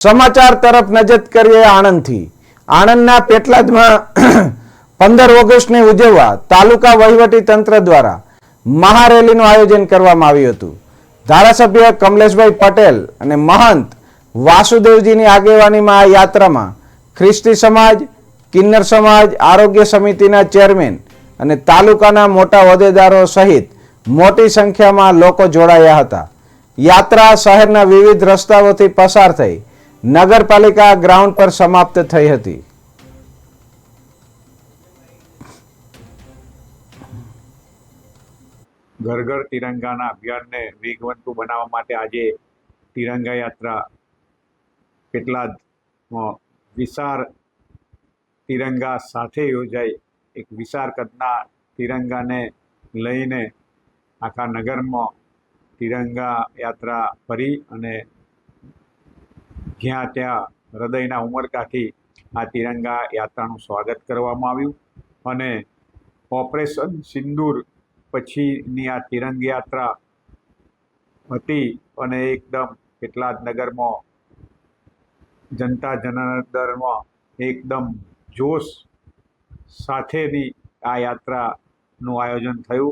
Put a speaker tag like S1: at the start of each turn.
S1: સમાચાર તરફ નજર કરીએ આણંદથી. આણંદના પેટલાદમાં પંદર ઓગસ્ટને ઉજવવા તાલુકા વહીવટી તંત્ર દ્વારા મહારેલીનું આયોજન કરવામાં આવ્યું હતું. ધારાસભ્ય કમલેશભાઈ પટેલ અને મહંત વાસુદેવજીની આગેવાનીમાં આ યાત્રામાં ખ્રિસ્તી સમાજ, કિન્નર સમાજ, આરોગ્ય સમિતિના ચેરમેન અને તાલુકાના મોટા હોદ્દેદારો સહિત મોટી સંખ્યામાં લોકો જોડાયા હતા. યાત્રા શહેરના વિવિધ રસ્તાઓથી પસાર થઈ નગરપાલિકા ગ્રાઉન્ડ પર સમાપ્ત થઈ હતી.
S2: ઘર ઘર તિરંગાના અભિયાનને વેગવંતુ બનાવવા માટે આજે તિરંગા યાત્રા કેટલા વિશાળ તિરંગા સાથે યોજાઈ. એક વિશાળ કદના તિરંગાને લઈને આખા નગરમાં તિરંગા યાત્રા ફરી અને જ્યાં ત્યાં હૃદયના ઉમરકાથી આ તિરંગા યાત્રાનું સ્વાગત કરવામાં આવ્યું અને ઓપરેશન સિંદૂર પછીની આ તિરંગ યાત્રા હતી અને એકદમ કેટલાક નગરમાં જનતા જનાર્દનમાં એકદમ જોશ સાથેની આ યાત્રાનું આયોજન થયું.